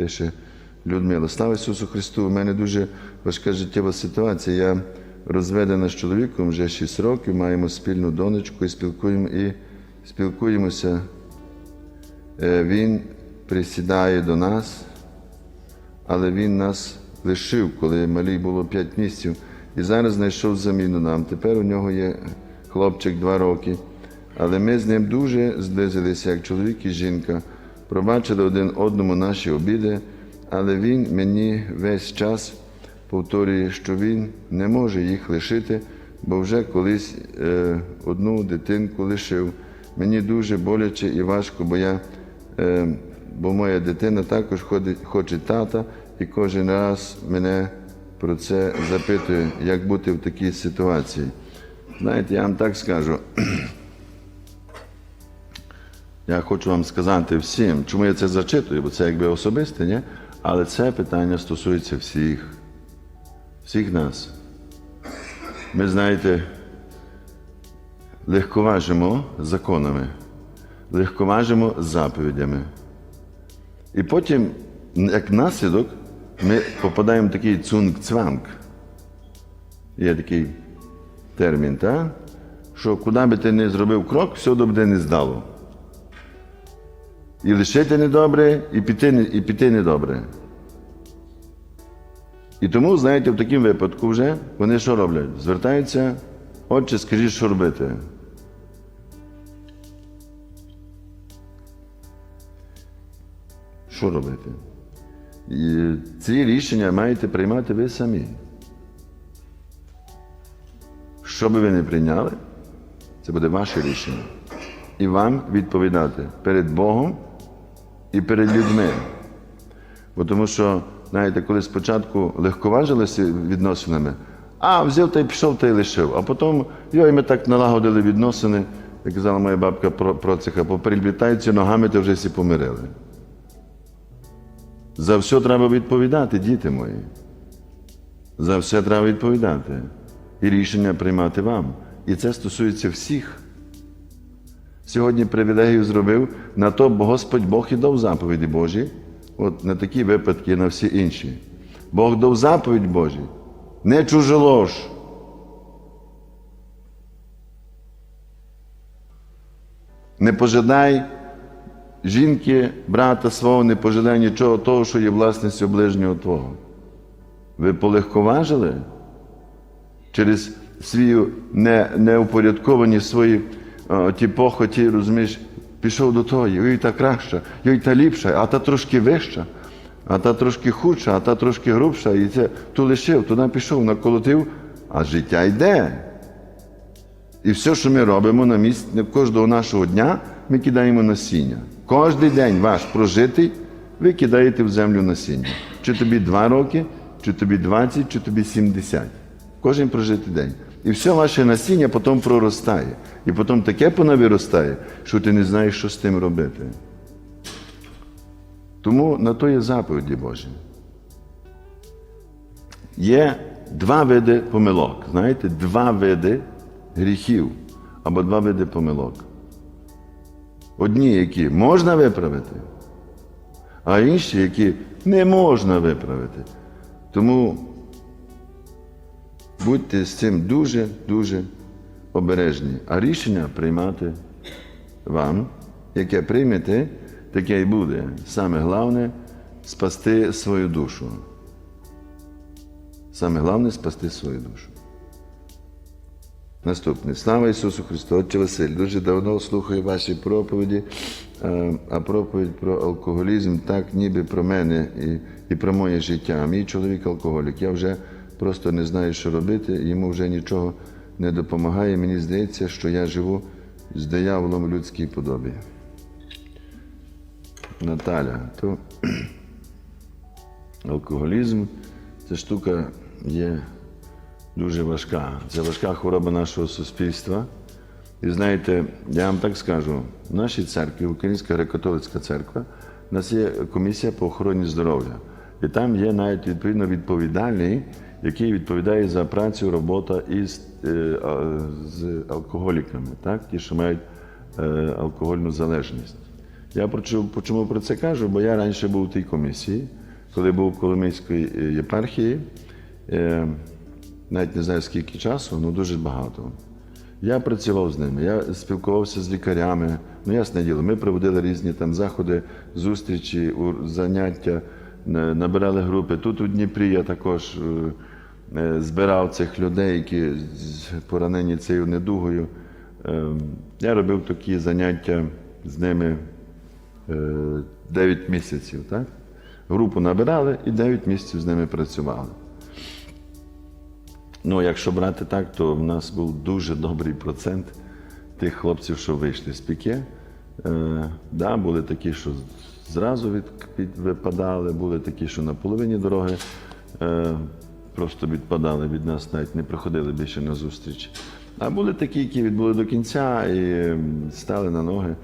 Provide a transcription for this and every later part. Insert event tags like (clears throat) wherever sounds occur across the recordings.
пише Людмила. Слава Ісусу Христу! У мене дуже важка життєва ситуація. Я розведена з чоловіком вже 6 років, маємо спільну донечку і спілкуємо і спілкуємося. Е, Він присідає до нас, але він нас лишив, коли малій було 5 місяців, і зараз знайшов заміну нам. Тепер у нього є хлопчик 2 роки. Але ми з ним дуже зблизилися, як чоловік і жінка, пробачили один одному наші обіди, але він мені весь час повторює, що він не може їх лишити, бо вже колись е, одну дитинку лишив. Мені дуже боляче і важко, бо я, е, бо моя дитина також ходить, хоче тата, і кожен раз мене про це запитує, як бути в такій ситуації. Знаєте, я вам так скажу. Я хочу вам сказати всім, чому я це зачитую, бо це якби особисте, ні? але це питання стосується всіх, всіх нас. Ми, знаєте, легковажимо законами, легковажимо заповідями. І потім, як наслідок, ми попадаємо в такий цунг-цванг. Є такий термін, так? що куди би ти не зробив крок, все добре не здало. І лишити недобре, і піти, і піти недобре. І тому, знаєте, в такому випадку вже вони що роблять? Звертаються, отче, скажіть, що робити. Що робити? І ці рішення маєте приймати ви самі. Що би ви не прийняли, це буде ваше рішення. І вам відповідати перед Богом і перед людьми. Бо тому що, знаєте, коли спочатку легковажилися відносинами, а взяв та й пішов та й лишив. А потім, йой, ми так налагодили відносини, як казала моя бабка про, Процеха, попереблітаються ногами, то вже всі помирили. За все треба відповідати, діти мої. За все треба відповідати. І рішення приймати вам. І це стосується всіх. Сьогодні привілегію зробив на то, Господь Бог і дав заповіді Божі, от на такі випадки і на всі інші. Бог дав заповідь Божі, не чужолож. Не пожадай жінки, брата свого, не пожадай нічого того, що є власністю ближнього Твого. Ви полегковажили через свою не, неупорядковані свої ті похоті, розумієш, пішов до тої, ой, та краща, ой, та ліпша, а та трошки вища, а та трошки худша, а та трошки грубша. І це ту лишив, туди пішов, наколотив, а життя йде. І все, що ми робимо на місці кожного нашого дня, ми кидаємо насіння. Кожний день ваш прожитий, ви кидаєте в землю насіння. Чи тобі 2 роки, чи тобі 20, чи тобі 70. Кожен прожитий день. І все ваше насіння потім проростає. І потім таке понавиростає, що ти не знаєш, що з тим робити. Тому на то є заповіді Божі. Є два види помилок. Знаєте, два види гріхів або два види помилок. Одні, які можна виправити, а інші, які не можна виправити. Тому будьте з цим дуже-дуже обережні, а рішення приймати вам, яке приймете, таке й буде. Саме головне спасти свою душу. Саме головне спасти свою душу. Наступне. Слава Ісусу Христу! Отче Василь, дуже давно слухаю ваші проповіді, е, а проповідь про алкоголізм так ніби про мене і, і про моє життя. Мій чоловік алкоголік. Я вже просто не знаю, що робити, йому вже нічого не допомагає. Мені здається, що я живу з дияволом в людській подобі. Наталя, то (clears throat) алкоголізм це штука є дуже важка. Це важка хвороба нашого суспільства. І знаєте, я вам так скажу, в нашій церкві, Українська греко-католицька церква, у нас є комісія по охороні здоров'я. І там є навіть відповідно відповідальний, який відповідає за працю, робота із е, з алкоголіками, так? ті, що мають е, алкогольну залежність. Я чому про це кажу? Бо я раніше був у тій комісії, коли був в Коломийської е, єпархії, навіть не знаю скільки часу, але дуже багато. Я працював з ними, я спілкувався з лікарями. Ну, ясне діло, ми проводили різні там заходи, зустрічі, заняття, набирали групи. Тут у Дніпрі я також збирав цих людей, які поранені цією недугою. Е, Я робив такі заняття з ними е, 9 місяців. Так? Групу набирали і 9 місяців з ними працювали. Ну, якщо брати так, то в нас був дуже добрий процент тих хлопців, що вийшли з піке. Е, да, були такі, що зразу від, від- випадали, були такі, що на половині дороги е, просто відпадали від нас, навіть не приходили більше на зустріч. А були такі, які відбули до кінця і стали на ноги.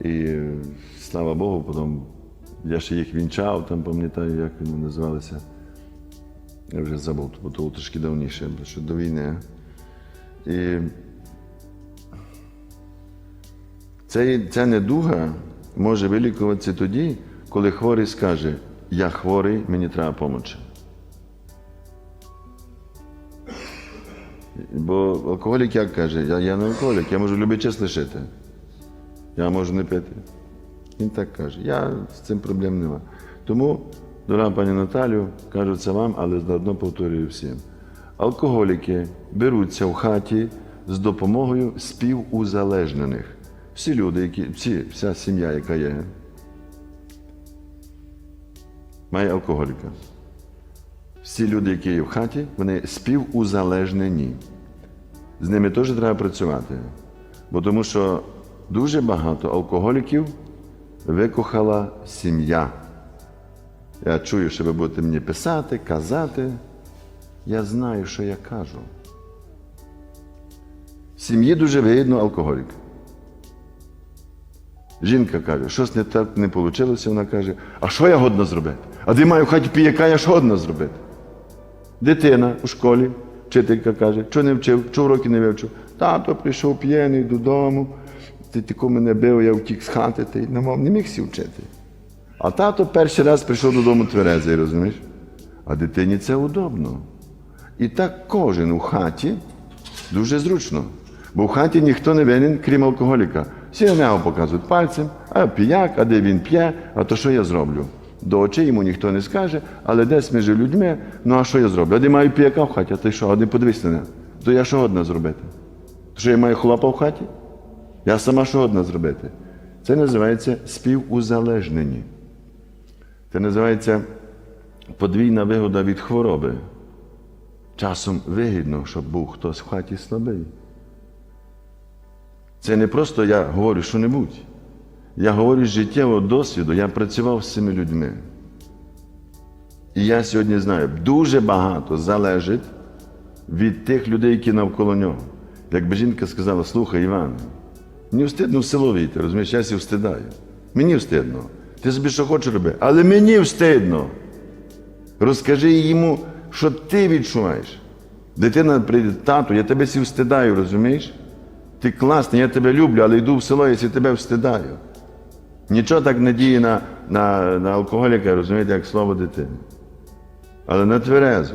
І слава Богу, потім я ще їх вінчав, там пам'ятаю, як вони називалися. Я вже забув, бо то трошки давніше, що до війни. І цей, ця недуга може вилікуватися тоді, коли хворий скаже, я хворий, мені треба допомогти. Бо алкоголік як каже, я, я не алкоголік, я можу любий час лишити. Я можу не пити. Він так каже. Я з цим проблем нема. Тому, дорога пані Наталю, кажу це вам, але заодно повторюю всім. Алкоголіки беруться в хаті з допомогою співузалежнених. Всі люди, які, всі, вся сім'я, яка є, має алкоголіка. Всі люди, які є в хаті, вони співузалежнені. З ними теж треба працювати. Бо тому що дуже багато алкоголіків викохала сім'я. Я чую, що ви будете мені писати, казати. Я знаю, що я кажу. В сім'ї дуже вигідно алкоголік. Жінка каже, щось не так не вийшло, вона каже, а що я годна зробити? А де маю хаті піяка, я що годна зробити? Дитина у школі, вчителька каже, що не вчив, що уроки не вивчив. Тато прийшов п'яний додому, ти тако мене бив, я втік з хати, ти не, мав, не міг сі вчити. А тато перший раз прийшов додому тверезий, розумієш? А дитині це удобно. І так кожен у хаті дуже зручно. Бо в хаті ніхто не винен, крім алкоголіка. Всі на нього показують пальцем, а піяк, а де він п'є, а то що я зроблю? До очей йому ніхто не скаже, але десь між людьми, ну а що я зроблю? Де маю піяка в хаті, а ти що, не подивись на мене. То я що одна зробити? То що я маю хлопа в хаті? Я сама що одна зробити? Це називається співузалежнені. Це називається подвійна вигода від хвороби. Часом вигідно, щоб був хтось в хаті слабий. Це не просто я говорю що-небудь. Я говорю з життєвого досвіду, я працював з цими людьми. І я сьогодні знаю, дуже багато залежить від тих людей, які навколо нього. Якби жінка сказала, слухай, Іван, мені встидно в село війти, розумієш, я сі встидаю. Мені встидно. Ти собі що хочеш роби, але мені встидно. Розкажи йому, що ти відчуваєш. Дитина прийде, тату, я тебе сі встидаю, розумієш? Ти класний, я тебе люблю, але йду в село, я сі тебе встидаю. Нічого так не діє на, на, на алкоголіка, розумієте, як слово дитини. Але на тверезо.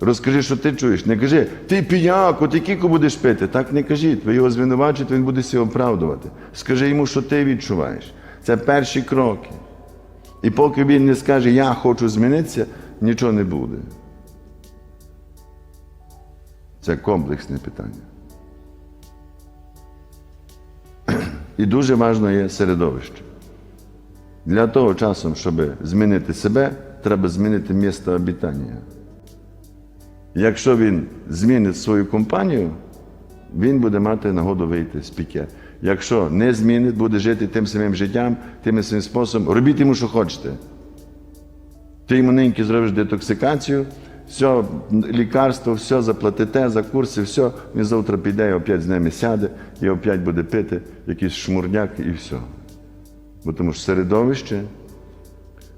Розкажи, що ти чуєш. Не кажи, ти піяк, от кіко будеш пити. Так не кажіть, ви його звинувачуєте, він буде себе оправдувати. Скажи йому, що ти відчуваєш. Це перші кроки. І поки він не скаже, я хочу змінитися, нічого не буде. Це комплексне питання. І дуже важливо є середовище. Для того часу, щоб змінити себе, треба змінити місце обітання. Якщо він змінить свою компанію, він буде мати нагоду вийти з піке. Якщо не змінить, буде жити тим самим життям, тим самим способом, робіть йому, що хочете. Ти йому неньки зробиш детоксикацію, все, лікарство, все заплатите за курси, все, він завтра піде і опять з ними сяде, і опять буде пити якийсь шмурняк і все. Бо тому що середовище,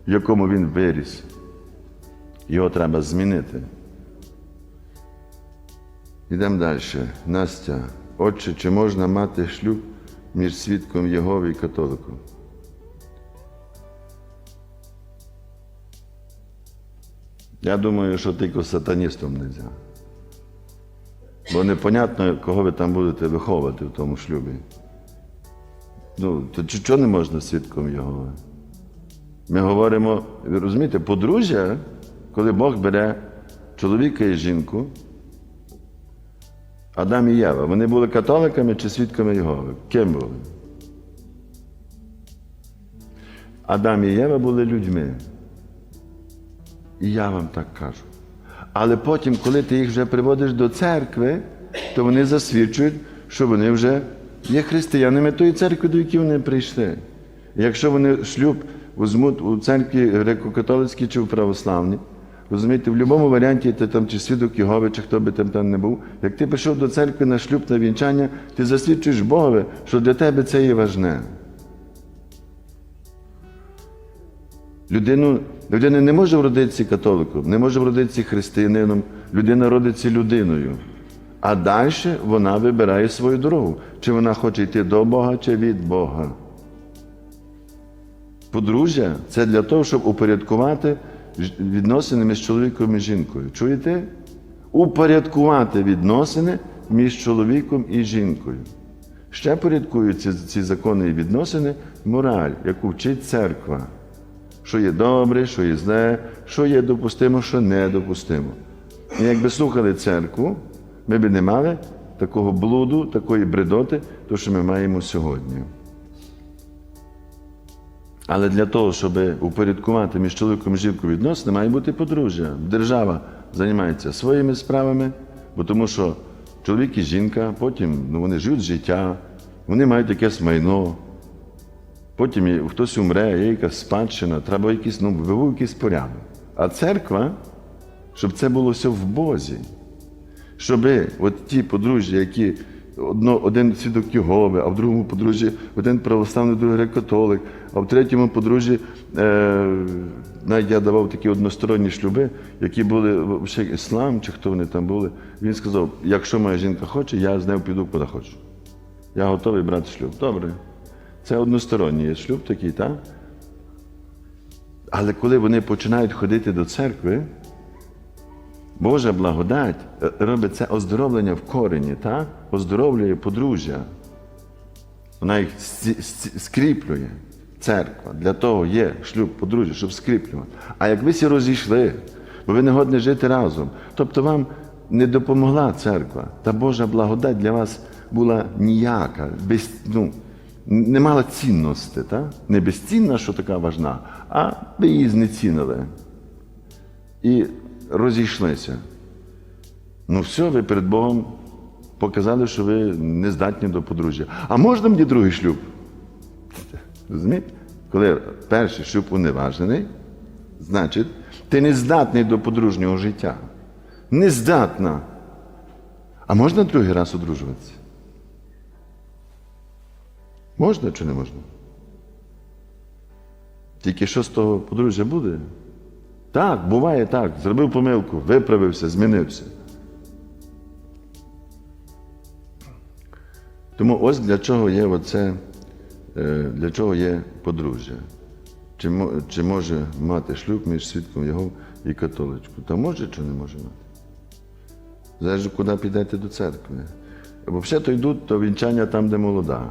в якому він виріс, його треба змінити. Йдемо далі. Настя, отче, чи можна мати шлюб між свідком Єгови і католиком? Я думаю, що тільки сатаністом не можна. Бо непонятно, кого ви там будете виховувати в тому шлюбі. Ну, то чого не можна свідком Єгови? Ми говоримо, ви розумієте, подружжя, коли Бог бере чоловіка і жінку, Адам і Єва, вони були католиками чи свідками Єгови? Ким були? Адам і Єва були людьми. І я вам так кажу. Але потім, коли ти їх вже приводиш до церкви, то вони засвідчують, що вони вже є християнами тої церкви, до якої вони прийшли. Якщо вони шлюб візьмуть у церкві греко-католицькій чи в православній, розумієте, в будь-якому варіанті ти там чи свідок Єгови, чи хто би там, там не був, як ти прийшов до церкви на шлюб на вінчання, ти засвідчуєш Богові, що для тебе це є важне. Людину, людина не може вродитися католиком, не може вродитися християнином, людина родиться людиною. А далі вона вибирає свою дорогу. Чи вона хоче йти до Бога, чи від Бога. Подружжя це для того, щоб упорядкувати відносини між чоловіком і жінкою. Чуєте? Упорядкувати відносини між чоловіком і жінкою. Ще порядкуються ці закони і відносини мораль, яку вчить церква що є добре, що є зле, що є допустимо, що недопустимо. І якби слухали церкву, ми б не мали такого блуду, такої бредоти, то що ми маємо сьогодні. Але для того, щоб упорядкувати між чоловіком і жінкою відносини, має бути подружжя. Держава займається своїми справами, бо тому що чоловік і жінка, потім ну, вони живуть життя, вони мають якесь майно, Потім хтось умре, є якась спадщина, треба якийсь, ну, якийсь порядок. А церква, щоб це було все в Бозі. Щоб от ті подружжя, які одно, один свідок Єгови, а в другому подружжі один православний, другий греко-католик, а в третьому подружжі е, навіть я давав такі односторонні шлюби, які були ще іслам, чи хто вони там були. Він сказав: якщо моя жінка хоче, я з нею піду куди хочу. Я готовий брати шлюб. Добре. Це односторонній є шлюб такий, так? Але коли вони починають ходити до церкви, Божа благодать е, робить це оздоровлення в корені, так? оздоровлює подружжя. Вона їх скріплює. Церква. Для того є шлюб подружжя, щоб скріплювати. А як ви всі розійшли, бо ви не годні жити разом, тобто вам не допомогла церква, та Божа благодать для вас була ніяка, без, ну, не мала цінності. Так? Не безцінна, що така важна, а ви її знецінили і розійшлися. Ну все, ви перед Богом показали, що ви не здатні до подружжя. А можна мені другий шлюб? Розумієте? Коли перший шлюб уневажений, значить, ти не здатний до подружнього життя. Не здатна. А можна другий раз одружуватися? Можна чи не можна? Тільки що з того подружжя буде? Так, буває так. Зробив помилку, виправився, змінився. Тому ось для чого є оце, е, для чого є подружжя. Чи, чи може мати шлюб між свідком його і католичку? Та може чи не може мати? Залежить, куди підете до церкви. Бо Взагалі то йдуть до вінчання там, де молода.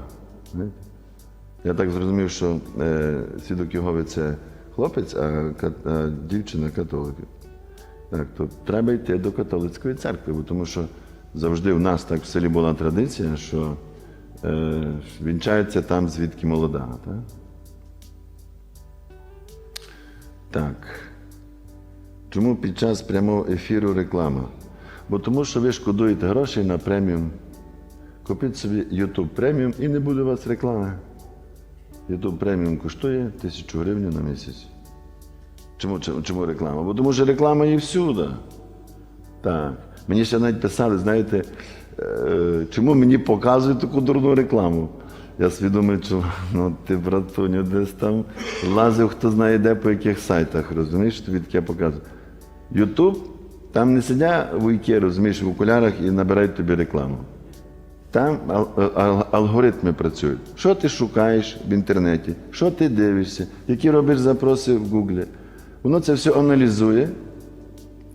Я так зрозумів, що е, свідок Єгови це хлопець, а, дівчина католик. Так, то треба йти до католицької церкви, бо тому що завжди в нас так в селі була традиція, що е, вінчається там, звідки молода. Так? так. Чому під час прямого ефіру реклама? Бо тому що ви шкодуєте грошей на преміум. Купіть собі YouTube преміум і не буде у вас реклами. YouTube преміум коштує тисячу гривень на місяць. Чому, чому, реклама? Бо тому що реклама є всюди. Так. Мені ще навіть писали, знаєте, е, чому мені показують таку дурну рекламу? Я свідомий, що ну, ти, братуню, десь там лазив, хто знає де по яких сайтах, розумієш, тобі таке показує. Ютуб, там не сидять вуйки, розумієш, в окулярах і набирають тобі рекламу. Там ал- ал- алгоритми працюють. Що ти шукаєш в інтернеті, що ти дивишся, які робиш запроси в Гуглі. Воно це все аналізує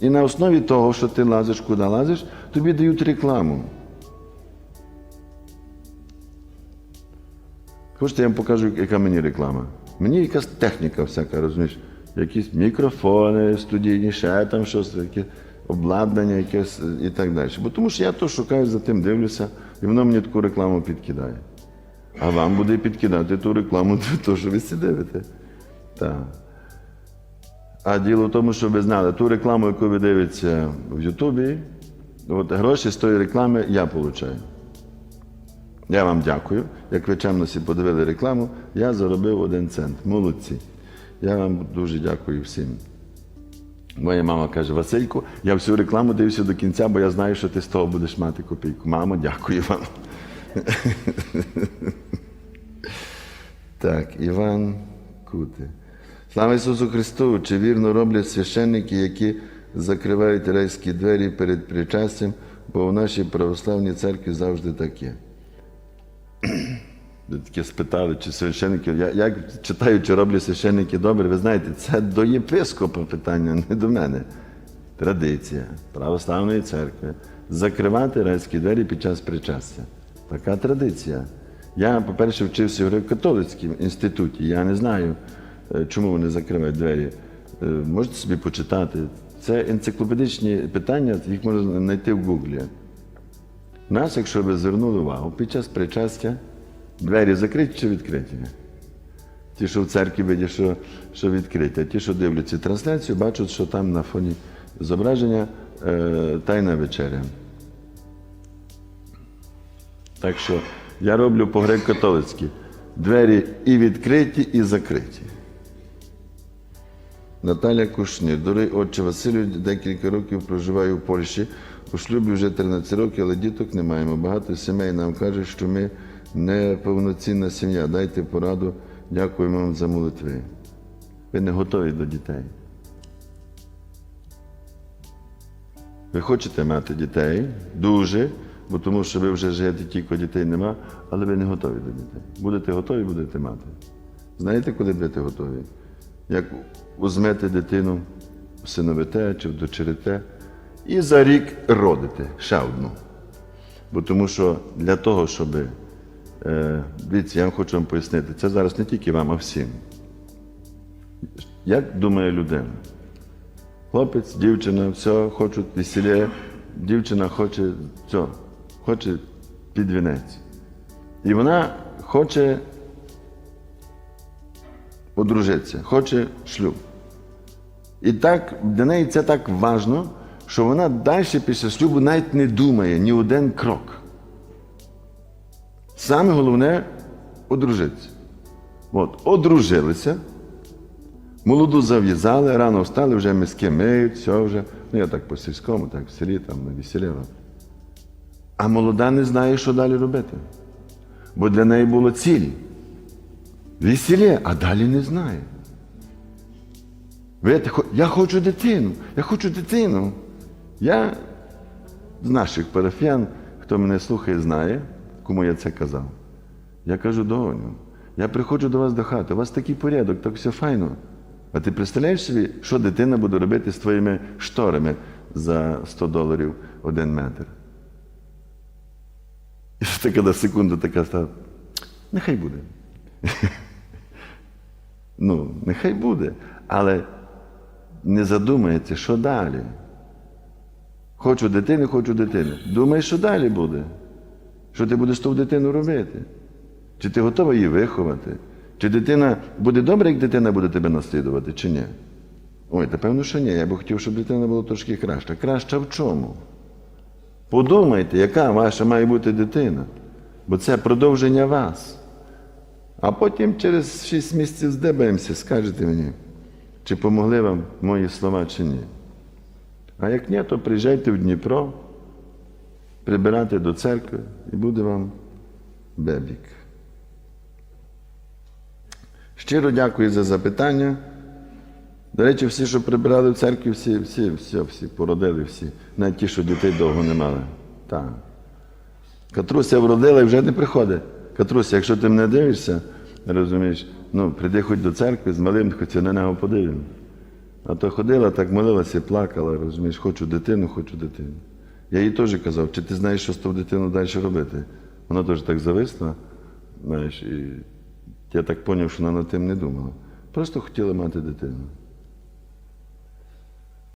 І на основі того, що ти лазиш, куди лазиш, тобі дають рекламу. Хочете, я вам покажу, яка мені реклама. Мені якась техніка всяка, розумієш, якісь мікрофони, студійні, ще там щось, яке обладнання якесь і так далі. Бо тому що я то шукаю, за тим дивлюся, і воно мені таку рекламу підкидає. А вам буде підкидати ту рекламу, (laughs) то, що ви дивите. А діло в тому, що ви знали, ту рекламу, яку ви дивитеся в Ютубі, от гроші з тої реклами я отримую. Я вам дякую. Як ви чемно подивили рекламу, я заробив один цент. Молодці. Я вам дуже дякую всім. Моя мама каже: Васильку, я всю рекламу дивлюся до кінця, бо я знаю, що ти з того будеш мати копійку. Мамо, дякую вам. Так, Іван Кути. Слава Ісусу Христу! Чи вірно роблять священники, які закривають райські двері перед причастям, бо в нашій православній церкві завжди таке. Таке спитали, чи священники. Я як читаю, чи роблять священники добре, ви знаєте, це до єпископа питання, не до мене. Традиція православної церкви закривати райські двері під час причастя. Така традиція. Я, по-перше, вчився в греко-католицькому інституті. Я не знаю, е, чому вони закривають двері. Е, Можете собі почитати. Це енциклопедичні питання, їх можна знайти в Гуглі. Нас, якщо ви звернули увагу, під час причастя двері закриті чи відкриті? Ті, що в церкві видять, що, що відкриті, ті, що дивляться трансляцію, бачать, що там на фоні зображення е, тайна вечеря. Так що я роблю по греко-католицьки. Двері і відкриті, і закриті. Наталя Кушнір. Дорогий отче Василю, декілька років проживаю в Польщі. У шлюбі вже 13 років, але діток не маємо. Багато сімей нам кажуть, що ми не повноцінна сім'я. Дайте пораду. Дякую вам за молитви. Ви не готові до дітей. Ви хочете мати дітей дуже, бо тому що ви вже живете тільки дітей нема, але ви не готові до дітей. Будете готові, будете мати. Знаєте, коли будете готові? Як візьмете дитину, всиновите чи вдочерите, і за рік родите ще одну. Бо тому що для того, щоб. Е, дивіться, я вам хочу вам пояснити, це зараз не тільки вам, а всім. Як думає людина? Хлопець, дівчина, все, хочуть весілля, дівчина хоче все, хоче під вінець. І вона хоче одружитися, хоче шлюб. І так для неї це так важно, що вона далі після шлюбу навіть не думає ні один крок. Саме головне одружитися. От, одружилися, молоду зав'язали, рано встали, вже миски миють, все вже. Ну, я так по сільському, так в селі, там на весілля. А молода не знає, що далі робити. Бо для неї було ціль. Весілля, а далі не знає. Ви, я хочу дитину, я хочу дитину. Я з наших парафіян, хто мене слухає, знає, кому я це казав. Я кажу, доню, я приходжу до вас до хати, у вас такий порядок, так все файно. А ти представляєш собі, що дитина буде робити з твоїми шторами за 100 доларів один метр? І така на секунду така стала. Нехай буде. (laughs) ну, нехай буде. Але не задумається, що далі. Хочу дитини, хочу дитини. Думай, що далі буде. Що ти будеш ту дитину робити? Чи ти готова її виховати? Чи дитина буде добре, як дитина буде тебе наслідувати, чи ні? Ой, та певно, що ні. Я би хотів, щоб дитина була трошки краща. Краща в чому? Подумайте, яка ваша має бути дитина. Бо це продовження вас. А потім через 6 місяців здебаємося, скажете мені, чи помогли вам мої слова, чи ні. А як ні, то приїжджайте в Дніпро, прибирати до церкви і буде вам бебік. Щиро дякую за запитання. До речі, всі, що прибирали в церкві, всі, всі, всі, всі породили всі. Навіть ті, що дітей довго не мали. Так. Катруся вродила і вже не приходить. Катруся, якщо ти мене дивишся, розумієш, ну, прийди хоч до церкви з малим, хоч на нього подивимо. А то ходила, так молилася, плакала, розумієш, хочу дитину, хочу дитину. Я їй теж казав, чи ти знаєш, що з тобою дитину далі робити? Вона теж так зависла, знаєш, і я так зрозумів, що вона над тим не думала. Просто хотіла мати дитину.